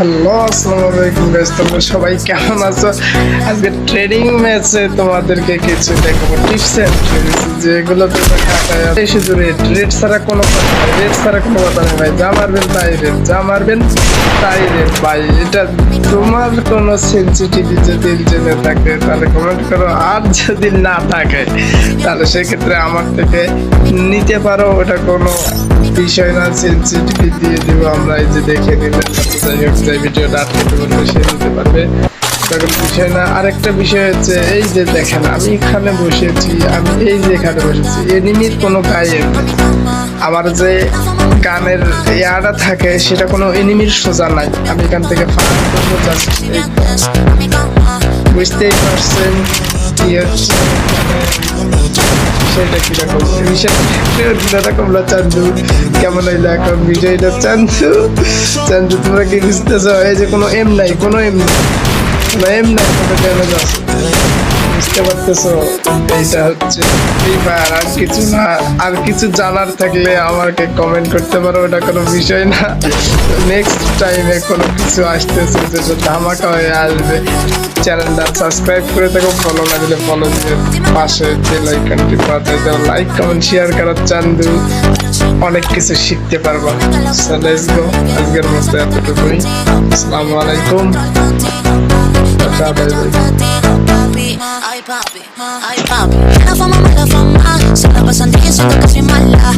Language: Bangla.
হ্যালো আসসালামু আলাইকুম গাইস তোমরা সবাই কেমন আছো? আজকে ম্যাচে তোমাদেরকে কিছু দেখাবো টিপস এন্ড ট্রিক্স যেগুলো তোমরা কাটায় শুধু রেড রেড ছাড়া কোনো কথা নেই রেড ছাড়া কোনো কথা নেই ভাই। যা মারবেন তাই রেড যা মারবেন তাই রেড ভাই। এটা তোমার কোনো সেন্সিটিভ যদি জেনে থাকে, তাহলে কমেন্ট করো। আর যদি না থাকে, তাহলে সেক্ষেত্রে আমার থেকে নিতে পারো। ওটা কোনো বিষয় না সেন্সিটিভ দিয়ে দিব আমরা, এই যে দেখে নিলাম। যাই হোক যাই ভিডিওটা আটকে বলবে সে নিতে পারবে। বিষয় না, আরেকটা বিষয় হচ্ছে এই যে দেখেন, আমি এখানে বসেছি, আমি এই যে এখানে বসেছি এনিমির কোনো গায়ে। আমার যে গানের ইয়াটা থাকে, সেটা কোনো এনিমির সোজা নাই। আমি এখান থেকে বুঝতেই পারছেন কি হচ্ছে? কীরকম বিষয়টা চান্দু। কেমন হইল এখন? বিষয়টা চান্দু। চান্দু, তোমরা কি বুঝতেছো? এই যে কোনো এম নাই, কোনো এম নাই। কোনো এম নাই বুঝতে পারতেছো? এইটা হচ্ছে ফ্রি ফায়ার আর কিছু না আর কিছু জানার থাকলে আমাকে কমেন্ট করতে পারো ওটা কোনো বিষয় না। নেক্সট টাইমে কোনো কিছু আসতেছে যেটা ধামাকা হয়ে আসবে চ্যানেলটা সাবস্ক্রাইব করে থাকো ফলো দিলে ফলো দিয়ে পাশে বেল আইকনটি বাজায় দাও লাইক কমেন্ট শেয়ার করো চান্দু। অনেক কিছু শিখতে পারবা। সো লেটস গো আজকের মতো এতটুকুই। আসসালামু আলাইকুম। Tata bye bye Ay papi, ay papi, la fama, mala fama, se la pasan diciendo que soy mala,